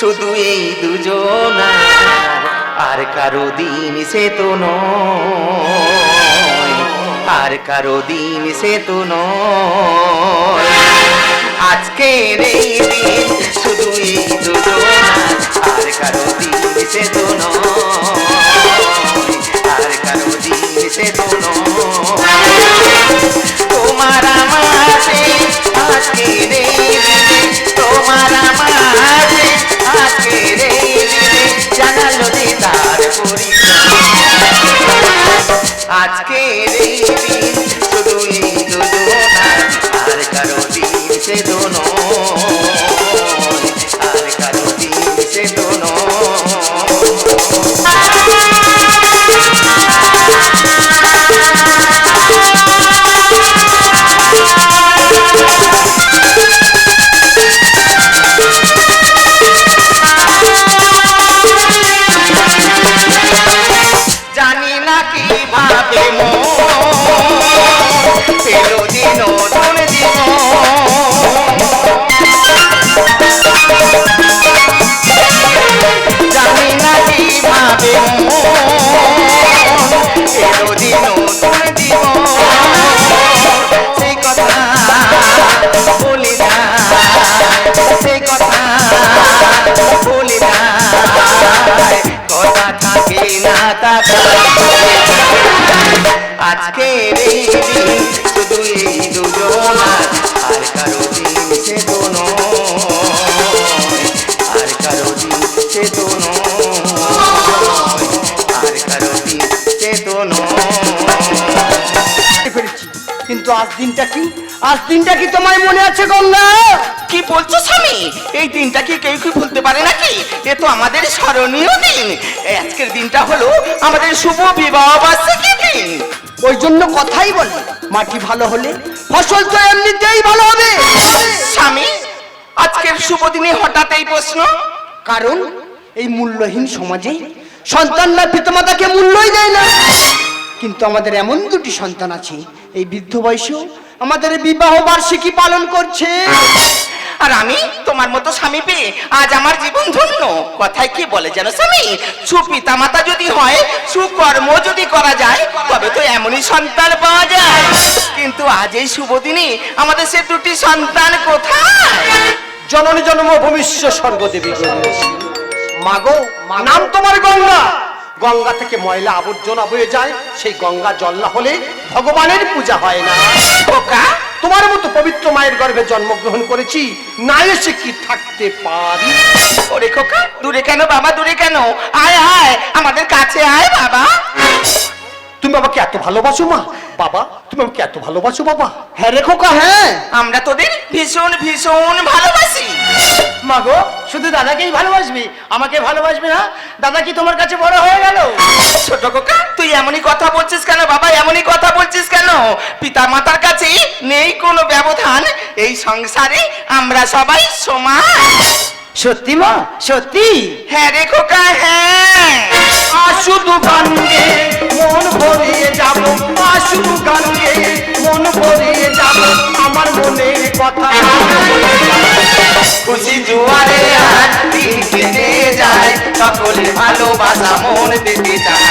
শুধু এই দুজন, আর কারও দিন সে তো আর কারও দিন সে তো নয়। আজকের এই দিন শুধু এই দুজন, আর কারও দিন সে তো আর কারও দিন সে তো তোমার এই দিনে, তোমার আমাতে দিদার রে দিনটা কি? আজ দিনটা কি তোমার মনে আছে গঙ্গা? কি বলছো স্বামী? এই দিনটা কি কেউ কি পারে নাকি? এ তো আমাদের স্মরণীয় দিন। আজকের দিনটা হলো আমাদের শুভ বিবাহ বার্ষিকী দিন। ওই জন্য কথাই বলে মাটি ভালো হলে ফসল তো এমনিতেই ভালো হবে। স্বামী আজকের শুভ দিনে হঠাৎ এই প্রশ্ন। কারণ এই মূল্যহীন সমাজে সন্তানরা পিতামাতাকে মূল্যই দেয় না। কিন্তু আমাদের এমন দুটি সন্তান আছে এই বৃদ্ধ বয়সেও আমাদের বিবাহ বার্ষিকী পালন করছে। আর আমি তোমার মতো স্বামী পেয়ে আজ আমার জীবন ধন্য। কথায় কি বলে যেন স্বামী? সুপিতা মাতা যদি হয় সুকর্ম যদি করা যায় তবে তো এমনই সন্তান পাওয়া যায়। কিন্তু আজ এই শুভ দিনে আমাদের সে দুটি সন্তান কোথায়? জননী জন্ম ভবিষ্য স্বর্গদেবী। মাগো নাম তোমার গঙ্গা। গঙ্গা থেকে ময়লা আবর্জনা হয়ে যায় সেই গঙ্গা জল না হলে ভগবানের পূজা হয় না। বোকা তোমার মতো পবিত্র মায়ের গর্ভে জন্মগ্রহণ করেছি না এসে কি থাকতে পারি? ওরে খোকা দূরে কেন বাবা দূরে কেন? আয় আয় আমাদের কাছে আয় বাবা। তুমি বাবাকে এত ভালোবাসো মা বাবা তুমি আমাকে এত ভালোবাসো বাবা। হ্যাঁ রে খোকা হ্যাঁ। আমরা তোদের ভীষণ ভীষণ ভালোবাসি। মাগো শুধু দাদাকেই ভালোবাসবি? আমাকে ভালোবাসবি না? দাদা কি তোমার কাছে বড় হয়ে গেল? ছোট খোকা তুই এমনই কথা বলছিস কেন বাবা? এমনই কথা বলছিস কেন? পিতা মাতার কাছে নেই কোনো ব্যবধান। এই সংসারে আমরা সবাই সমান। সত্যি মা সত্যি? হ্যাঁ রে খোকা হ্যাঁ। শুধু গান গেয়ে মন ভরিয়ে যাব শুধু গান গেয়ে মন ভরিয়ে যাব আমার মনের কথা খুশি জুয়ারে দিন কেটে যায় সকলে ভালোবাসা মন পেতে চায়।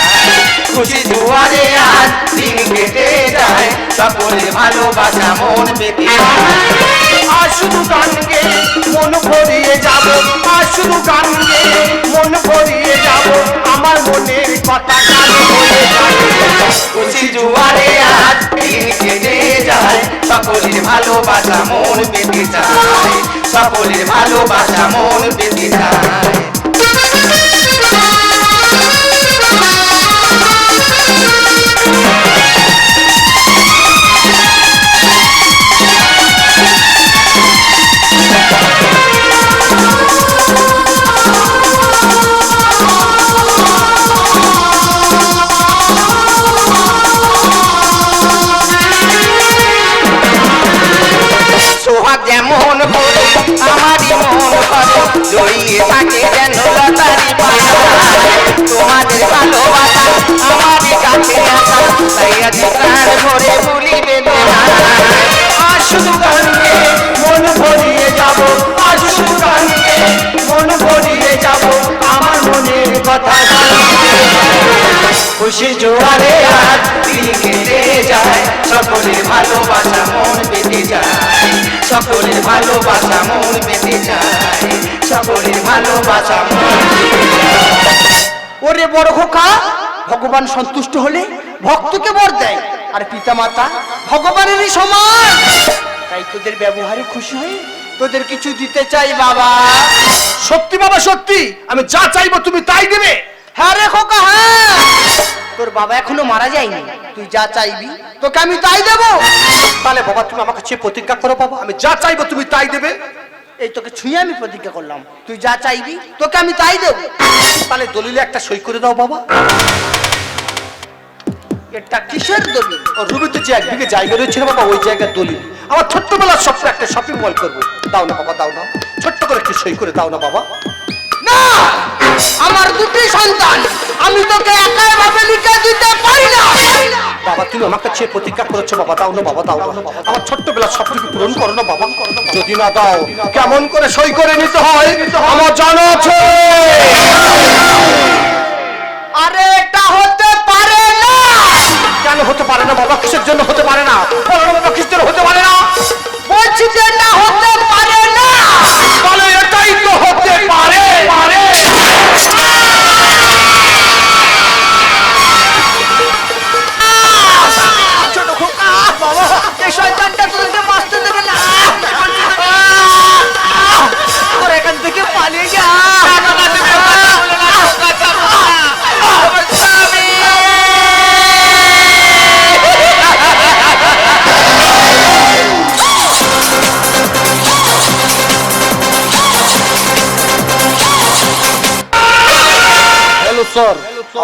খুশি জুয়ারে আজ দিন কেটে যায়। সকলে ভালোবাসা মন পেতে আর শুধু গান গেয়ে মন ভরিয়ে যাব। আর শুধু গান গেয়ে মন ভরিয়ে যাব। আমার মনের কথা গান হয়ে খুশি জুয়ারে আজ দিন কেটে যায়। সকলের ভালোবাসা মন পেতে চায় সকলের ভালোবাসা মন পেতে চায় জোয়ারে আজ দিন কেটে যায়, সকলের ভালোবাসা মন পেতে যায় সকলের ভালোবাসা মন পেতে যায় সকলের ভালোবাসা মন ওরে বড় খোকা, ভগবান সন্তুষ্ট হলে ভক্তকে বর দেয়, আর পিতামাতা ভগবানেরই সমান। তাই তোদের ব্যবহারে খুশি হয়ে তোদের কিছু দিতে চাই বাবা। সত্যি বাবা, সত্যি, আমি যা চাইব তুমি তাই দেবে। হ্যাঁ রে খোকা হ্যাঁ। তোর বাবা এখনও মারা যায়নি। তুই যা চাইবি তোকে আমি তাই দেবো। তাহলে বাবা তুমি আমার কাছে প্রতিজ্ঞা করো বাবা। আমি যা চাইব তুমি তাই দেবে। এই তোকে ছুঁয়ে আমি প্রতিজ্ঞা করলাম। তুই যা চাইবি তোকে আমি তাই দেবো। তাহলে দলিলে একটা সই করে দাও বাবা। এটা কিসের দলিল? ও রুবিতে যে একদিকে জায়গা রয়েছে বাবা ওই জায়গার দলিল। আমার ছোট্টবেলার স্বপ্ন একটা শপিং মল করব। দাও না বাবা দাও না। ছোট্ট করে একটু সই করে দাও না বাবা। না! আমার দুটি সন্তান। আমি তোকে একাই ভাবে লিখে দিতে পারি না। বাবা তুমি আমার কাছে প্রতিজ্ঞা করেছ বাবা দাও না বাবা দাও না। আমার সব কিছু পূরণ করো না বাবা। যদি না দাও কেমন করে সই করে নিতে হয়? আমার জানা আছে।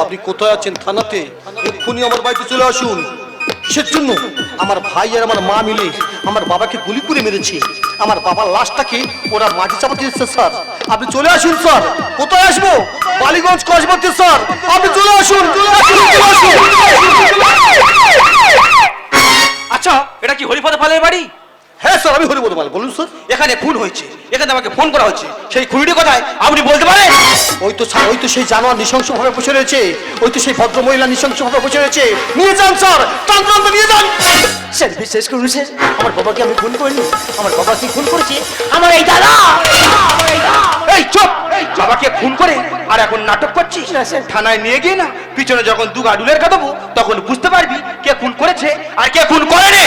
আপনি কোথায় আছেন? থানাতে? এক্ষুনি আমার বাড়িতে চলে আসুন। কিসের জন্য আমার ভাই আর আমার মা মিলে আমার বাবাকে গুলি করে মেরেছে। আমার বাবার লাশটাকে ওরা মাটি চাপাতে দিচ্ছে স্যার। আপনি চলে আসুন স্যার। কোথায় আসব? বালিগঞ্জ কসবাতে স্যার। আপনি চলে আসুন চলে আসুন আচ্ছা এটা কি হরিপদ পালের বাড়ি? হ্যাঁ স্যার আমি হরিবল মাল বলুন স্যার। এখানে খুন হয়েছে। এখানে আমাকে ফোন করা হচ্ছে। সেই খুনিটি কোথায়? আপনি বলতে পারেন? ওই তো ওই তো সেই জানোয়ার নৃশংস ভাবে বসে রয়েছে। ওই তো সেই ভদ্র মহিলা নৃশংস ভাবে বসে রয়েছে। নিয়ে যান স্যার! টান নিয়ে যান! স্যার বিশেষ করুন স্যার। আমার বাবাকে আমি খুন করিনি। আমার বাবা কি খুন করেছে? আমার এই দাদা! এই চুপ! বাবাকে খুন করে আর এখন নাটক করছিস? না স্যার। থানায় নিয়ে গিয়ে না পিছনে যখন দু গাডুলের কাঁদাবো তখন বুঝতে পারবি কে খুন করেছে আর কে খুন করেনি।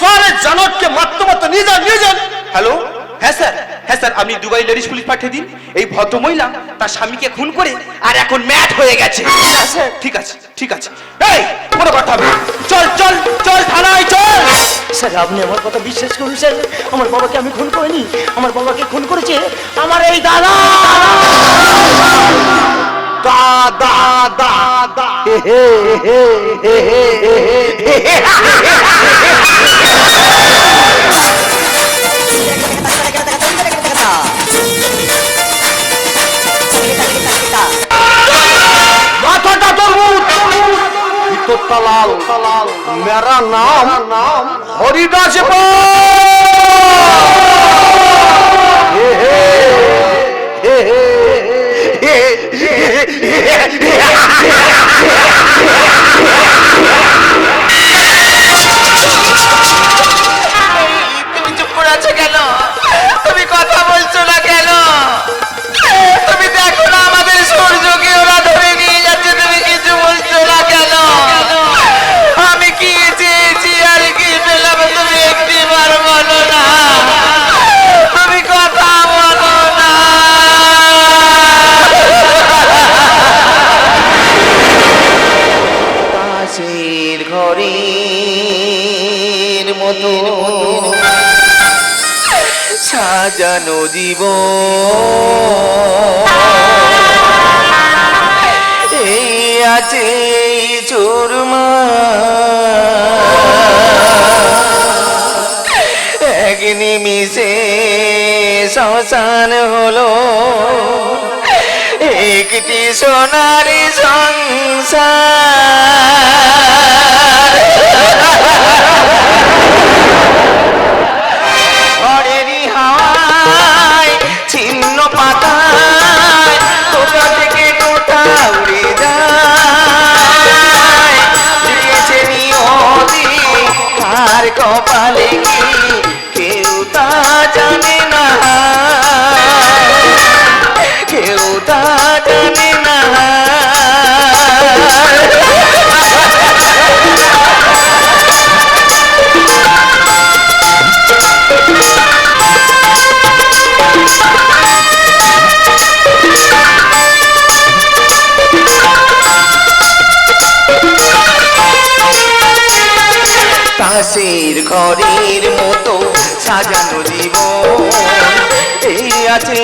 স্যার জানোয়ারকে মারতে মারতে নিয়ে যান নিয়ে যান। হ্যালো? হ্যাঁ স্যার হ্যাঁ স্যার আপনি দুবাই লেডিস পুলিশ পাঠিয়ে দিন এই ভদ্র মহিলা তার স্বামীকে খুন করে আর এখন ম্যাট হয়ে গেছে ঠিক আছে ঠিক আছে এই কোনো কথা চল চল চল থানায় চল স্যার আপনি আমার কথা বিশ্বাস করুন স্যার আমার বাবাকে আমি খুন করিনি আমার বাবাকে খুন করেছে আমার এই দাদা দাদা দাদা মাথাটা চুপ করে আছো কেন? তুমি কথা বলছো না জীব এই আছে চোরমা। এক নিমিষে শ্মশান হলো। একটি সোনারি বাসের ঘরের মতো সাজানো জীবন। এই আছে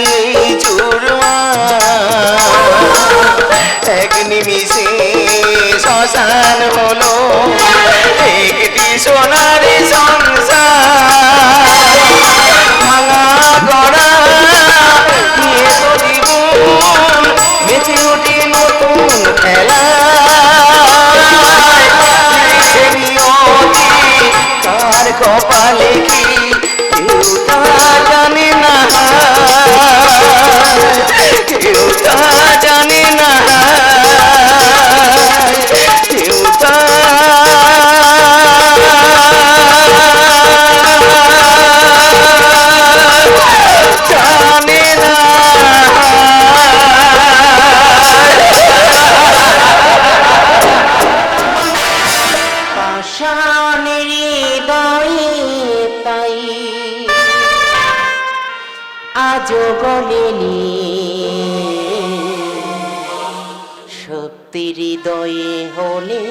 সত্যি হলে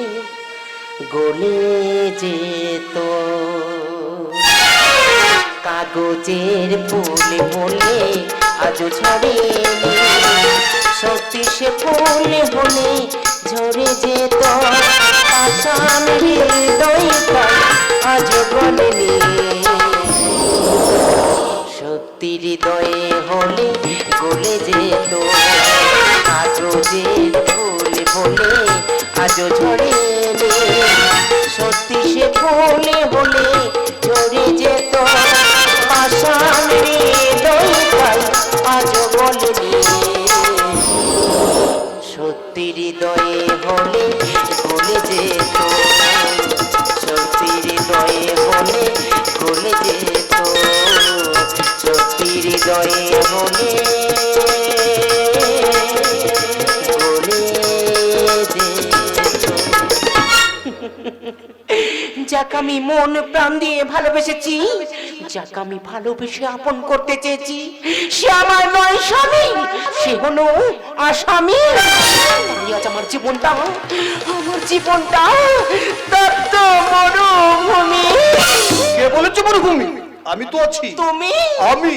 গলে যেত। কাগজের ফুলে বলে আজও ছড়েনি সত্যি সে ফুলে হলে ঝরে যেত। আসান হৃদয় আজও গলেনি সত্যি হৃদয়ে হলে গলে যেত। যে ফুল বলে আজও ঝরে সত্যি সে ফুলে হলে ঝরে যেত আসান হৃদয় তাই আজও বলেনি সত্যি হৃদয়ে হলে গলে যেত সত্যি হৃদয়ে হলে গলে যেত সত্যি হৃদয়ে হলে যাকে আমি মন প্রাণ দিয়ে ভালোবেসেছি যাকে আমি ভালোবেসে আপন করতে চেয়েছি সে আমার নয় স্বামী সে হলো আসামি তাই আজ আমার জীবনটা আমার জীবনটা তত্ত্ব মরুভূমি কে বলেছে মরুভূমি আমি তো আছি তুমি আমি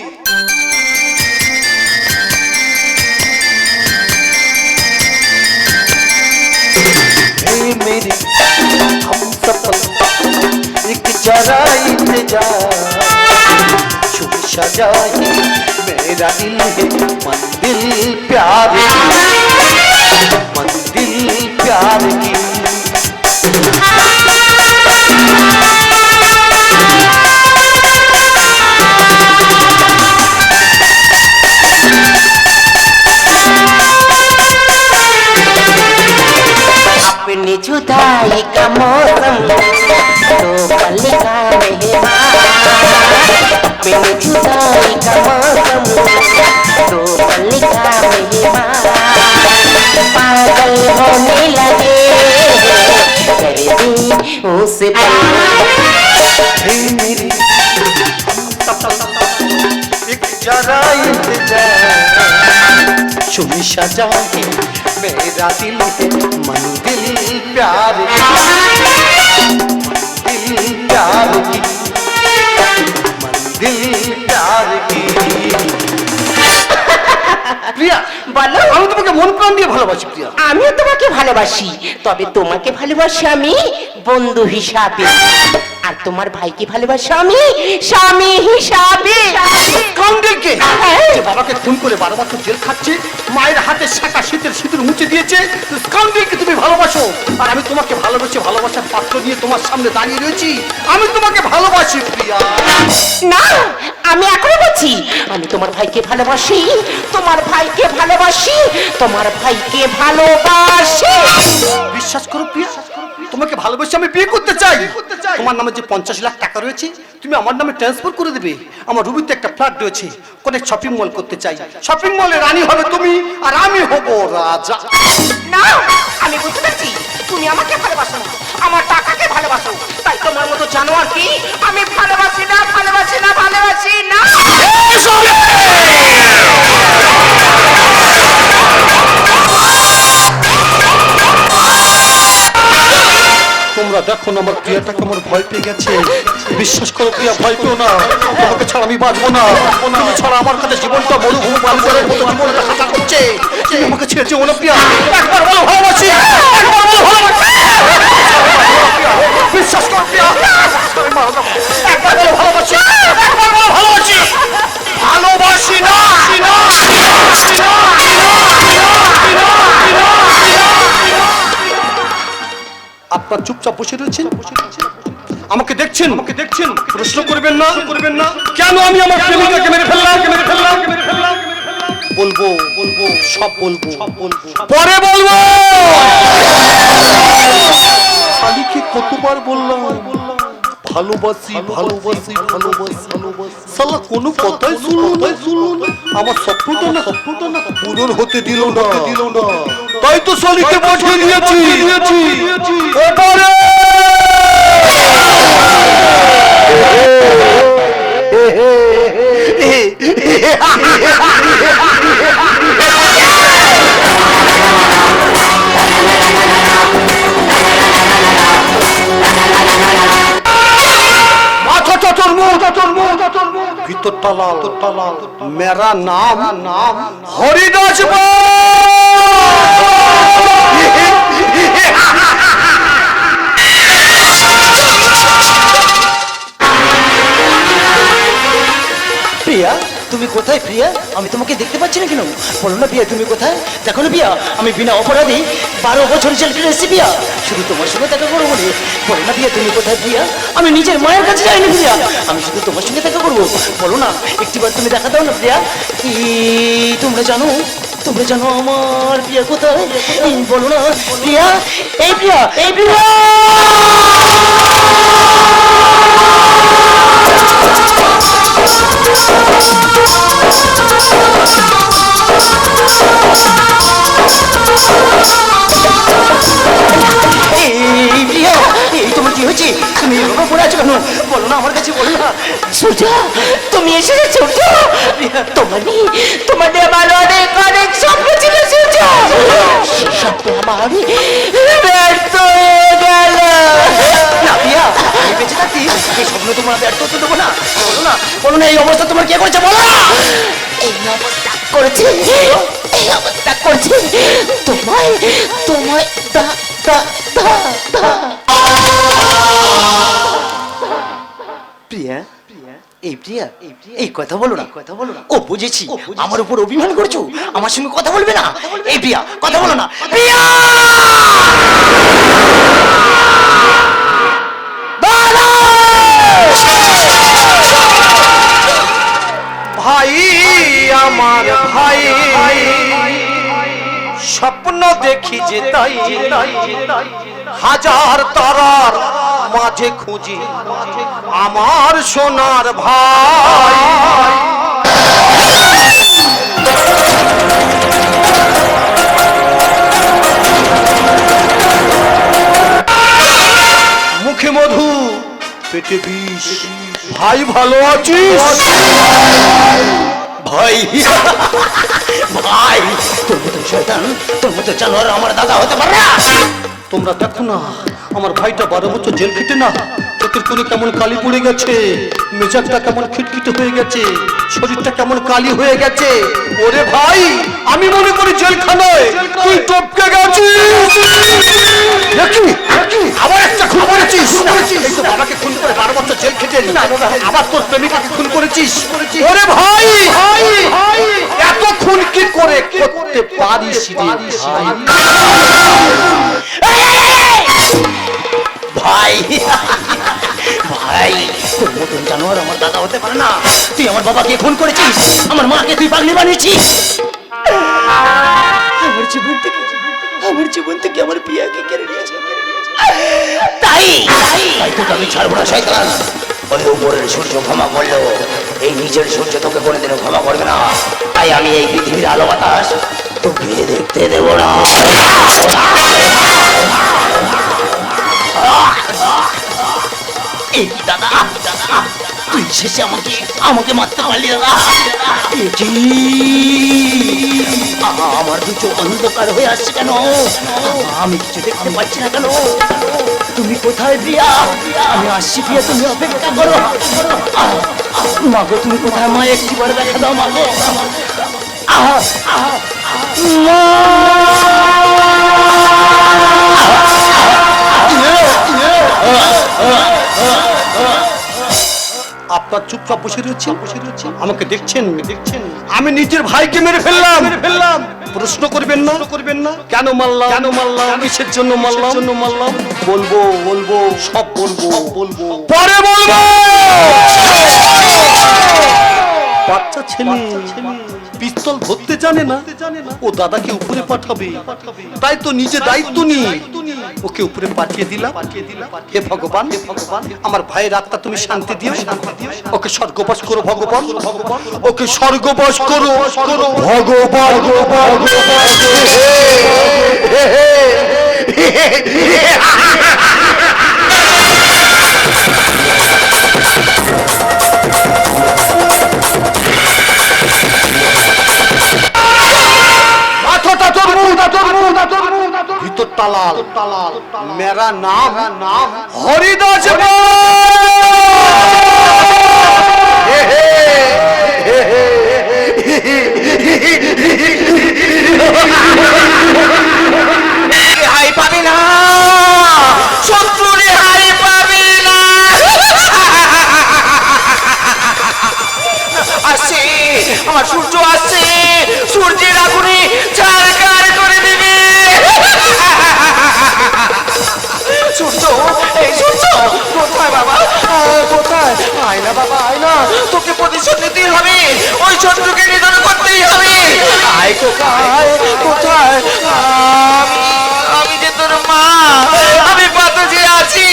हे मेरी हम सफल एक जरा इंतज़ार छुप सजाए मेरा दिल है मंदिर प्यार की। मंदिर प्यार की। शुभ सजाए मेरा दिल है मंदिर प्यार की मंदिर प्यार की मंदिर प्यार की প্রিয়া বলো আমি তোমাকে মন প্রাণ দিয়ে ভালোবাসি প্রিয়া আমিও তোমাকে ভালোবাসি তবে তোমাকে ভালোবাসি আমি বন্ধু হিসাবে আর তোমার ভাইকে ভালোবাসি? আমি স্বামী হিসাবে। কাউন্টেলকে হ্যাঁ। যে বাবাকে খুন করে বারো বছর জেল খাচ্ছে মায়ের হাতে শাখা শীতের সিঁদুর মুছে দিয়েছে কাউন্টেলকে তুমি ভালোবাসো। আর আমি তোমাকে ভালোবেসে ভালোবাসার পাত্র নিয়ে তোমার সামনে দাঁড়িয়ে রয়েছি। আমি তোমাকে ভালোবাসি প্রিয়া। না আমি এখনও বলছি আমি তোমার ভাইকে ভালোবাসি তোমার ভাইকে ভালোবাসি তোমার ভাইকে ভালোবাসি। বিশ্বাস করো প্রিয়া। তোমাকে ভালোবেসে আমি বিয়ে করতে চাই। তোমার নামে যে পঞ্চাশ লাখ টাকা রয়েছে তুমি আমার নামে ট্রান্সফার করে দেবে। আমার রুবিতে একটা ফ্ল্যাট রয়েছে কোনে শপিং মল করতে চাই। শপিং মলে রানী হবে তুমি আর আমি হব রাজা। না আমি বুঝতে পারছি। তুমি আমাকে ভালোবাসো না আমার টাকাকে ভালোবাসো। তাই তোমার মতো জানোয়ার কি? আমি ভালোবাসি না ভালোবাসি না ভালোবাসি না। দেখো না, আমার প্রিয়াটা কেমন ভয় পেয়ে গেছে। বিশ্বাস করো প্রিয়া, ভয় পেও না। তোমাকে ছাড়া আমি বাঁচবো না। তুমি ছাড়া আমার কাছে জীবনটা মরুভূমি বালুচরের মতো জীবনটা খাতা করছে তুমি আমাকে ছেড়ে যেও না, প্রিয়া। একবার বলো ভালোবাসি। একবার বলো ভালোবাসি। বিশ্বাস করো প্রিয়া। একবার বলো ভালোবাসি। একবার বলো ভালোবাসি। ভালোবাসি না। আপনার চুপচাপ বসে রয়েছেন? আমাকে দেখছেন? আমাকে দেখছেন প্রশ্ন করবেন না? করবেন না কেন আমি আমার প্রেমিকাকে মেরে ফেললাম মেরে ফেললাম? মেরে ফেললাম? বলব বলব সব বলব। সব বলব। পরে বলব! শালিকে কতবার বললাম? ভালোবাসি ভালোবাসি ভালোবাসি ভালোবাসি সালা কোনো কথাই শুনলো না শুনলো না আমার স্বপ্নটা না স্বপ্নটা না পূরণ হতে দিল না দিল না তাই তো শালিকে পাঠিয়ে দিয়েছি দিয়েছি এবারে মাথা চটর মুখ চটর মেরা নাম নাম হরিদাস প্রিয়া তুমি কোথায় প্রিয়া? আমি তোমাকে দেখতে পাচ্ছি না কেন? বলো না প্রিয়া, তুমি কোথায়? দেখো না প্রিয়া, আমি বিনা অপরাধী বারো বছর কেটে এসেছি প্রিয়া। শুধু তোমার সঙ্গে দেখা করব বলে বলো না প্রিয়া, তুমি কোথায় প্রিয়া? আমি নিজের মায়ের কাছে যাইনি প্রিয়া। আমি শুধু তোমার সঙ্গে দেখা করব। বলো না, একটিবার তুমি দেখা দাও না প্রিয়া? কি তোমরা জানো? তোমরা জানো আমার প্রিয়া কোথায়? বলো না। প্রিয়া, এই প্রিয়া এই প্রিয়া! এই প্রিয়া এই তোমার কি হয়েছে? তুমি এভাবে পড়ে আছো কেন? বলো না, আমার কাছে বলো না। সূর্য, তুমি এসেছ সূর্য? তোমার নিয়ে তোমার নিয়ে আমার অনেক অনেক স্বপ্ন ছিল, সূর্য। স্বপ্ন আমার ব্যর্থ হয়ে গেল। না প্রিয়া আমি বেঁচে থাকতি এই স্বপ্ন তোমার ব্যর্থ হতে দেবো না। বলো না বলো না, এই অবস্থা তোমার কে করেছে? বলো না। এই অবস্থা করেছে, এই অবস্থা করছে। তোমায় তোমায়, দা দা দা। এই প্রিয়া এই কথা বলো না। কথা বলো না। ও বুঝেছি। আমার উপর অভিমান করছ? আমার সঙ্গে কথা বলবে না? এই প্রিয়া কথা বলো না। প্রিয়া! ভাই আমার ভাই স্বপ্ন দেখি যে তাই। হাজার তারার মাঝে খুঁজি, আমার সোনার ভাই। মুখে মধু, পেটে বিষ, ভাই ভালো আছিস? ভাই। ভাই, তোর মতো শয়তান, তোর মতো জানোয়ার আমার দাদা হতে পারে তোমরা দেখো না। আমার ভাইটা বারো বছর জেল খেটে না চোখের কোণে কেমন কালি পড়ে গেছে মেজাজটা কেমন খিটখিটে হয়ে গেছে শরীরটা কেমন কালি হয়ে গেছে ওরে ভাই আমি মনে করি জেলখানায় তুই টপকে গেছিস দেখি দেখি আবার একটা খুন করেছিস এই তো বাবাকে খুন করে বারো বছর জেল খেটে। আবার তোর প্রেমিকাকে খুন করেছিস ওরে ভাই ভাই এত খুন কি করে করতে পারিস রে ভাই ভাই। ভাই, তোর মতন জানোয়ার আমার দাদা হতে পারে না। তুই আমার বাবাকে খুন করেছিস, আমার মাকে তুই পাগলি বানিয়েছিস। আমার জীবন থেকে, আমার জীবন থেকে আমার প্রিয়াকে কেড়ে নিয়েছে তাই তাই তোকে আমি ছাড়বো না, শয়তান। ওই উপরের সূর্য ক্ষমা করল। এই নিজের সূর্য তোকে কোনোদিনও ক্ষমা করবে না। তাই আমি এই পৃথিবীর আলো বাতাস তোকে দেখতে দেবো না। এই দাদা দাদা তুই শেষে আমাকে আমাকে মারতে পারলি? আহা, আমার দু চোখ অন্ধকার হয়ে আসছে কেন? আমি কিছু দেখতে পাচ্ছি না কেন? তুমি কোথায় প্রিয়া? আমি আসছি প্রিয়া তুমি অপেক্ষা করো। মাগো তুমি কোথায়? মা একটি বার দেখা দাও মাগো আহা, আহা, মা! আপনার চুপচাপ বসে রয়েছে? বসে রয়েছেন আমাকে দেখছেন? দেখছেন। আমি নিজের ভাইকে মেরে ফেললাম। মেরে ফেললাম। প্রশ্ন করবেন না? করবেন না। কেন মারলাম? কেন মারলাম? কিসের জন্য মারলাম? জন্য মারলাম? বলব বলব। সব বলব। বলব। পরে বলব! বাচ্চা ছেলে। ছেলে। পিস্তল ধরতে জানে না। ও দাদাকে উপরে পাঠাবে। তাই তো নিজে দায়িত্ব নিয়ে ওকে উপরে পাঠিয়ে দিলাম। হে ভগবান, আমার ভাইয়ের আত্মা তুমি শান্তি দিও। ওকে স্বর্গবাস করো, ভগবান। ওকে স্বর্গবাস করো করো ভগবান ভগবান ভিতর তালাল মেরা নাম নাম হরিদাস রেহাই শত্রুকে নিধন করতেই হবে। কোথায়? কোথায়? আমি যে তোর মা, আমি পাতজি আছি।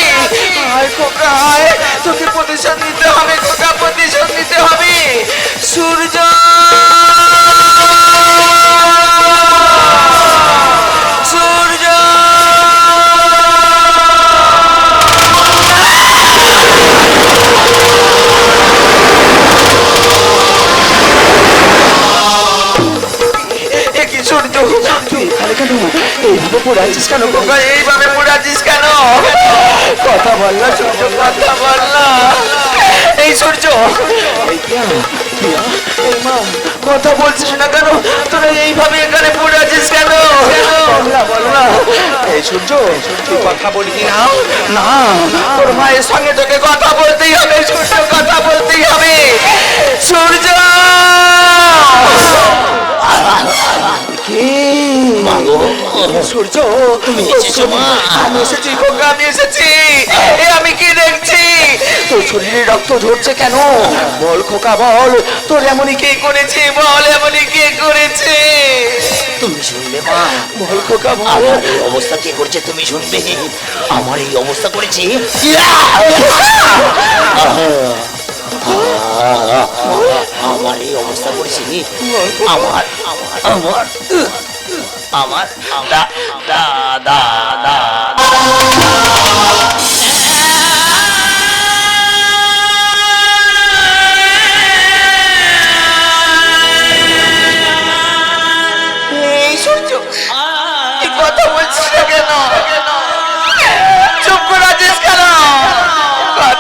আয় কোথায়? তোকে প্রতিশোধ নিতে হবে কোথা প্রতিশোধ নিতে হবে। সূর্য এইভাবে পড়ে আছিস কেন গঙ্গা এইভাবে পড়ে আছিস কেন কথা বল না কথা বল এই সূর্য। কথা বলছিস না কেন? তোরা এইভাবে এখানে পড়ে আছিস কেন? এই সূর্য তুই কথা বলবি না? না তোর মায়ের সঙ্গে তোকে কথা বলতেই হবে সূর্য কথা বলতেই হবে। সূর্য! সূর্য তুমি এসেছ মা। আমি এসেছি খোকা আমি এসেছি। এ আমি কি দেখছি? তোর শরীরে রক্ত ঝরছে কেন বল খোকা বল তোর এমনই কে করেছে বল এমনই কে করেছে তুমি শুনবে মা বল খোকা বল এই অবস্থা কে করছে তুমি শুনবে আমার এই অবস্থা করেছে আমার এই অবস্থা করেছে আমার আমার আমার আমার দা দা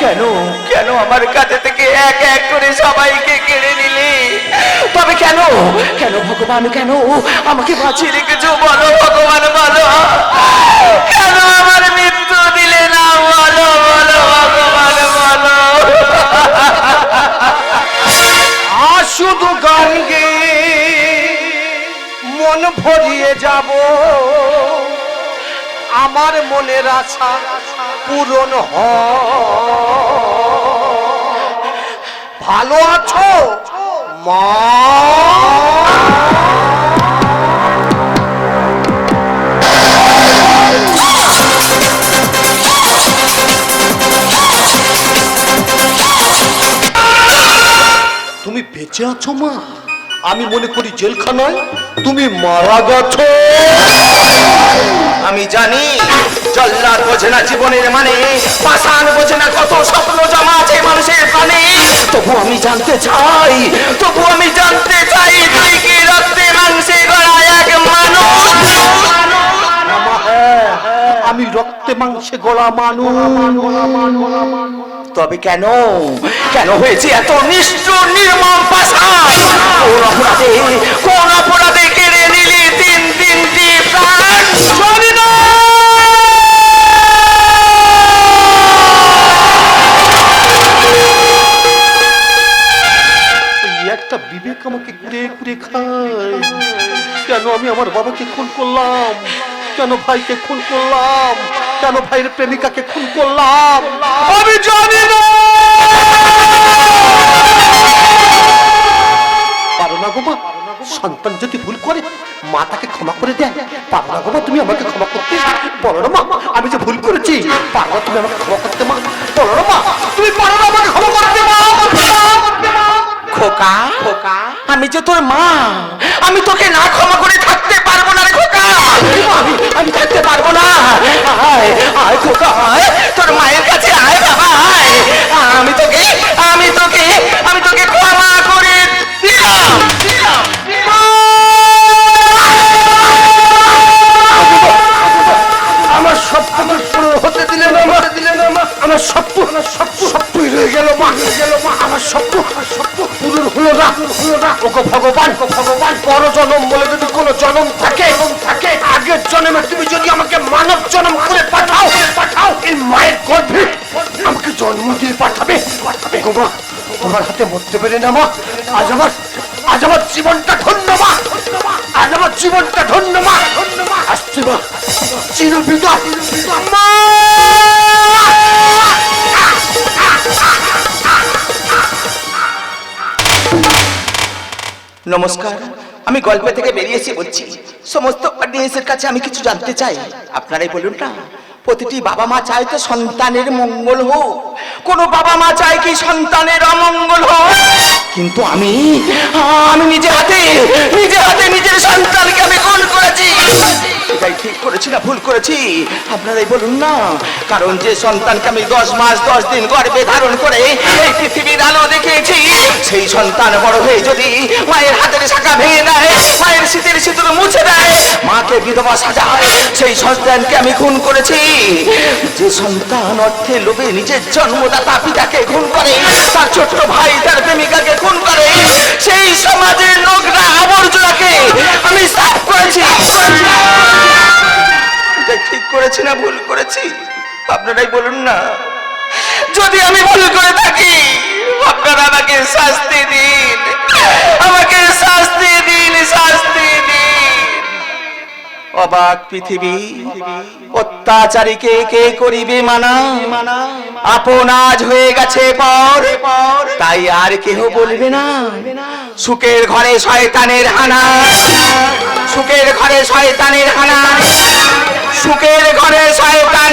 কেন? কেন আমার কাছে থেকে এক এক করে সবাইকে কেড়ে নিলে? তবে কেন? কেন ভগবান কেন? আমাকে বাঁচিয়ে রেখেছো বলো ভগবান বলো। কেন আমার মৃত্যু দিলে না? বলো বলো ভগবান বলো। আর শুধু গান গেয়ে মন ভরিয়ে যাব। আমার মনের আশা পূরণ হ। ভালো আছো? মা। তুমি বেঁচে আছো মা? আমি মনে করি জেলখানায় তুমি মারা গেছো। আমি জানি, জল্লাদ বোঝে না জীবনের মানে পাষাণ বোঝে না কত স্বপ্ন জমা আছে মানুষের প্রাণে। তবু আমি জানতে চাই, তবু আমি জানতে চাই, তুই কি রক্তে মাংসে গড়া এক মানুষ? আমি রক্তে মাংসে মানুষ। তবে কেন? কেন হয়েছে এত নিষ্ঠুর, নির্মম পাষাণ? কোন অপরাধে কোন অপরাধে কেড়ে নিলি তিন তিনটি প্রাণ? বিবেক আমাকে কুড়ে কুড়ে খায়। কেন আমি আমার বাবাকে খুন করলাম? কেন ভাইকে খুন করলাম? কেন ভাইয়ের প্রেমিকাকে খুন করলাম? আমি জানি না! পারো সন্তান যদি ভুল করে মা তাকে ক্ষমা করে দেয়। পারো না গো তুমি আমাকে ক্ষমা করতে। বলো না মা, আমি যে ভুল করেছি, পারো তুমি আমাকে ক্ষমা করতে মা। বলো না মা, তুমি পারো না আমাকে ক্ষমা করতে মা। খোকা? খোকা? আমি যে তোর মা আমি তোকে না ক্ষমা করে থাকতে পারব না রে খোকা। আমি থাকতে পারব না। আয় আয় খোকা আয় তোর মায়ের কাছে আয় বাবা আয়। আমি তোকে আমি তোকে আমি তোকে ক্ষমা করে দিলাম। দিলাম আমার পূরণ হতে দিলে না মা দিলে না মা আমার আমার স্বপ্ন রয়ে গেল মা রয়ে গেল মা। আমার স্বপ্ন। হলো না হলো না। ওগো ভগবান ভগবান বড় জনম বলে যদি কোনো জনম থাকে থাকে, আগের জন্মে তুমি যদি আমাকে মানব জন্ম করে পাঠাও পাঠাও, এই মায়ের গর্ভে আমাকে জন্ম দিয়ে পাঠাবে। পাঠাবে গো মা, তোমার হাতে মরতে পেরে না মা। আজ আমার আজ আমার জীবনটা ধন্য মা। আজ আমার জীবনটা ধন্য মা। আসছে মা। চিরবিদায়। মা! নমস্কার। আমি গল্প থেকে বেরিয়েছি বলছি। সমস্ত অডিয়েন্সের কাছে আমি কিছু জানতে চাই। আপনারাই বলুন না, প্রতিটি বাবা মা চায় তো সন্তানের মঙ্গল হোক। কোনো বাবা মা চায় কি সন্তানের অমঙ্গল হোক? কিন্তু আমি আমি নিজে হাতে নিজে হাতে নিজের সন্তানকে আমি খুন করেছি। এটাই ঠিক করেছি না ভুল করেছি? আপনারাই বলুন না। কারণ যে সন্তানকে আমি দশ মাস, দশ দিন গর্ভে ধারণ করে এই পৃথিবীর আলো দেখিয়েছি, সেই সন্তান বড় হয়ে যদি মায়ের হাতের শাখা ভেঙে দেয়, মায়ের শীতের সিঁদুর মুছে দেয়, মাকে বিধবা সাজায়, সেই সন্তানকে আমি খুন করেছি। যে সন্তান অর্থে লোভে নিজের জন্মদাতা পিতাকে খুন করে, তার ছোট্ট ভাই তার প্রেমিকাকে খুন করে, সেই সমাজের নোংরা আবর্জনাকে আমি সাফ করেছি। এটা ঠিক করেছি না ভুল করেছি? আপনারাই বলুন না। যদি আমি ভুল করে থাকি, আপনারা আমাকে শাস্তি দিন। আমাকে শাস্তি দিন শাস্তি দিন। অবাক পৃথিবী, অত্যাচারীকে কে করিবে মানা? আপন আজ হয়ে গেছে পর, তাই আর কেহ বলবে না। সুখের ঘরে শয়তানের হানা। সুখের ঘরে শয়তানের হানা। সুখের ঘরে শয়তান